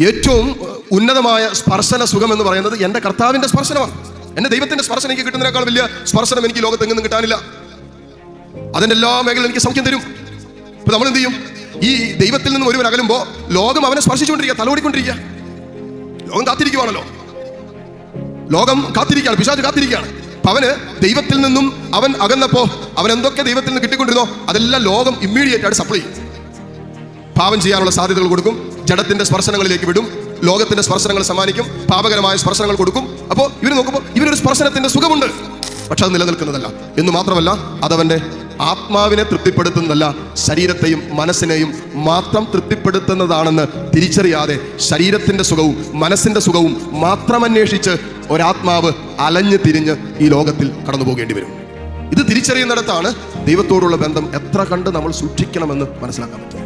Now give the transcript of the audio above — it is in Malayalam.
ഏറ്റവും ഉന്നതമായ സ്പർശന സുഖം എന്ന് പറയുന്നത് എന്റെ കർത്താവിന്റെ സ്പർശനമാണ്. എന്റെ ദൈവത്തിന്റെ സ്പർശനം എനിക്ക് കിട്ടുന്നതിനേക്കാൾ വലിയ സ്പർശനം എനിക്ക് ലോകത്ത് എങ്ങും കിട്ടാനില്ല. അതിന്റെ എല്ലാ മേഖലയിലും എനിക്ക് സൗഖ്യം തരും. ഇപ്പൊ നമ്മൾ എന്ത് ചെയ്യും? ഈ ദൈവത്തിൽ നിന്നും ഒരുവൻ അകലുമ്പോൾ ലോകം അവനെ സ്പർശിച്ചുകൊണ്ടിരിക്കുക തലോടിക്കൊണ്ടിരിക്കുക. ലോകം കാത്തിരിക്കുവാണല്ലോ. ലോകം കാത്തിരിക്കുകയാണ് പിശാജ് കാത്തിരിക്കുകയാണ്. അപ്പം അവന് ദൈവത്തിൽ നിന്നും അവൻ അകന്നപ്പോൾ അവൻ എന്തൊക്കെ ദൈവത്തിൽ നിന്ന് കിട്ടിക്കൊണ്ടിരുന്നോ അതെല്ലാം ലോകം ഇമ്മീഡിയറ്റ് ആയിട്ട് സപ്ലൈ ചെയ്യും. പാവം ചെയ്യാനുള്ള സാധ്യതകൾ കൊടുക്കും. ജഡത്തിന്റെ സ്പർശനങ്ങളിലേക്ക് വിടും ലോകത്തിന്റെ സ്പർശനങ്ങൾ സമ്മാനിക്കും പാപകരമായ സ്പർശനങ്ങൾ കൊടുക്കും. അപ്പോൾ ഇവർ നോക്കുമ്പോൾ ഇവരൊരു സ്പർശനത്തിന്റെ സുഖമുണ്ട്. പക്ഷെ അത് നിലനിൽക്കുന്നതല്ല. എന്ന് മാത്രമല്ല അതവന്റെ ആത്മാവിനെ തൃപ്തിപ്പെടുത്തുന്നതല്ല ശരീരത്തെയും മനസ്സിനെയും മാത്രം തൃപ്തിപ്പെടുത്തുന്നതാണെന്ന് തിരിച്ചറിയാതെ ശരീരത്തിന്റെ സുഖവും മനസ്സിന്റെ സുഖവും മാത്രം അന്വേഷിച്ച് ഒരാത്മാവ് അലഞ്ഞു തിരിഞ്ഞ് ഈ ലോകത്തിൽ കടന്നു പോകേണ്ടി വരും. ഇത് തിരിച്ചറിയുന്നിടത്താണ് ദൈവത്തോടുള്ള ബന്ധം എത്ര കണ്ട് നമ്മൾ സൂക്ഷിക്കണമെന്ന് മനസ്സിലാക്കാൻ പറ്റും